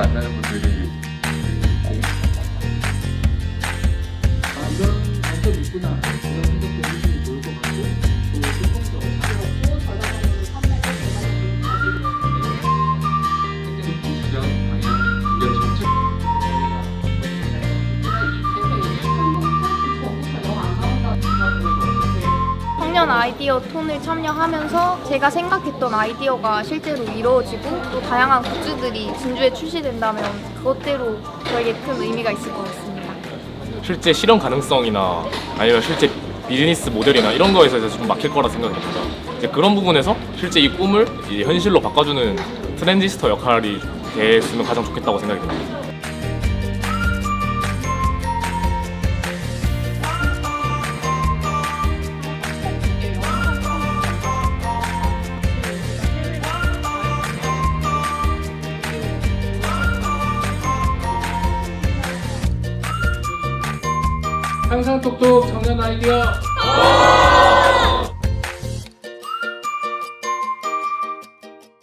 만나는 분들이 있고. 아, 이런 장점이 있구나 청년 아이디어 톤을 참여하면서 제가 생각했던 아이디어가 실제로 이루어지고 또 다양한 굿즈들이 진주에 출시된다면 그것대로 저에게 큰 의미가 있을 것 같습니다. 실제 실현 가능성이나 아니면 실제 비즈니스 모델이나 이런 거에서 이제 좀 막힐 거라 생각합니다. 이제 그런 부분에서 실제 이 꿈을 이제 현실로 바꿔주는 트랜지스터 역할이 됐으면 가장 좋겠다고 생각이 듭니다. 항상 똑똑 청년 아이디어